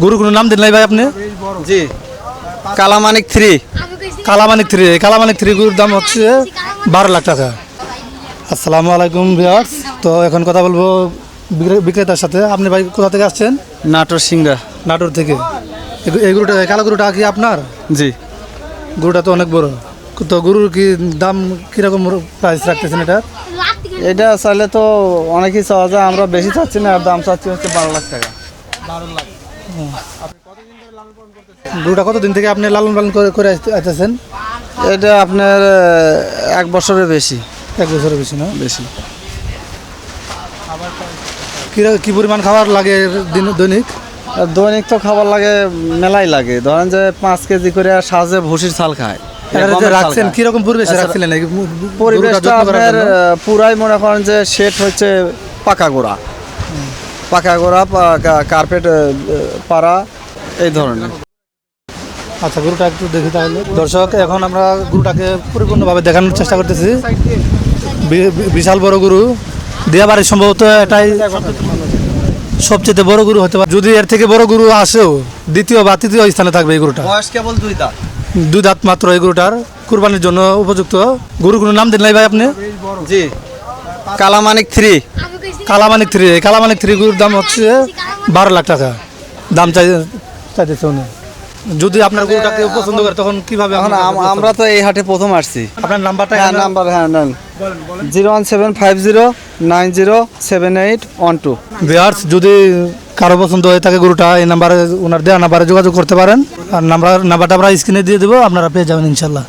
গরু কোনো নাম দিন নাই ভাই আপনি? জি। Kalamanik three. Kalamanik three. Kalamanik three গরুর দাম হচ্ছে বারো লাখ টাকা। আসসালামু আলাইকুম ভিউয়ার্স। তো এখন কথা বলব বিক্রে- বিক্রেতার সাথে। আপনি ভাই কোথা থেকে আসছেন? নাটোর সিংড়া। নাটোর থেকে। এই- গরুটা কালো গরুটা কি আপনার? জি। গরুটা তো অনেক বড়। তো গরুর কি দাম কীরকম প্রাইস রাখতেছেন এটা? এটা চাইলে তো অনেকই চাওয়া যায় আমরা বেশি চাচ্ছি না আর দাম চাচ্ছি হচ্ছে বারো লাখ টাকা। গরুটা কতদিন থেকে আপনি লালন পালন করে আসতেছেন এটা আপনার এক বছরের বেশি। এক বছরের বেশি না? বেশি। কি পরিমাণ খাবার লাগে দিন দৈনিক? দৈনিক তো খাবার লাগে মেলাই লাগে। ধরেন যে পাঁচ কেজি করে সাজে ভুসির চাল খায়। রাখছেন কীরকম পরিবেশে আচ্ছা, রাখছিলেন পরিবেশটা আপনার পুরাই মনে করেন যে সেট হচ্ছে পাকা গোড়া। পাকা গোড়া কার্পেট পাড়া এই ধরনের। আচ্ছা গরুটা একটু দেখি তাহলে। দর্শক এখন আমরা গরুটাকে পরিপূর্ণভাবে দেখানোর চেষ্টা করতেছি। বিশাল বড় গরু। দিয়াবাড়ি সম্ভবত এটাই সবচেয়ে বড় গরু হতে পারে। যদি এর থেকে বড় গরু আসেও দ্বিতীয় বা তৃতীয় স্থানে থাকবে এই গরুটা। বয়স কেবল দুই দাঁত। দুই দাঁত মাত্র এই গরুটার। কুরবানির জন্য উপযুক্ত। গরু কোনো নাম দিন নাই ভাই আপনি? জি। Kalamanik three. Kalamanik three Kalamanik three দাম হচ্ছে বারো লাখ টাকা। দাম চাই চাইতেছে উনি। যদি আপনার গরুটাকে পছন্দ করে তখন কীভাবে আমরা তো এই হাটে প্রথম আসছি। আপনার নাম্বারটা হ্যাঁ নাম্বার হ্যাঁ নেন। Zero one seven five zero nine zero seven eight one two. Viewers যদি কারও পছন্দ হয়ে থাকে গরুটা এই নাম্বারে ওনার দেওয়া নাম্বারে যোগাযোগ করতে পারেন। আর নাম্বার নাম্বারটা আমরা স্ক্রিনে দিয়ে দেবো আপনারা পেয়ে যাবেন ইনশাল্লাহ।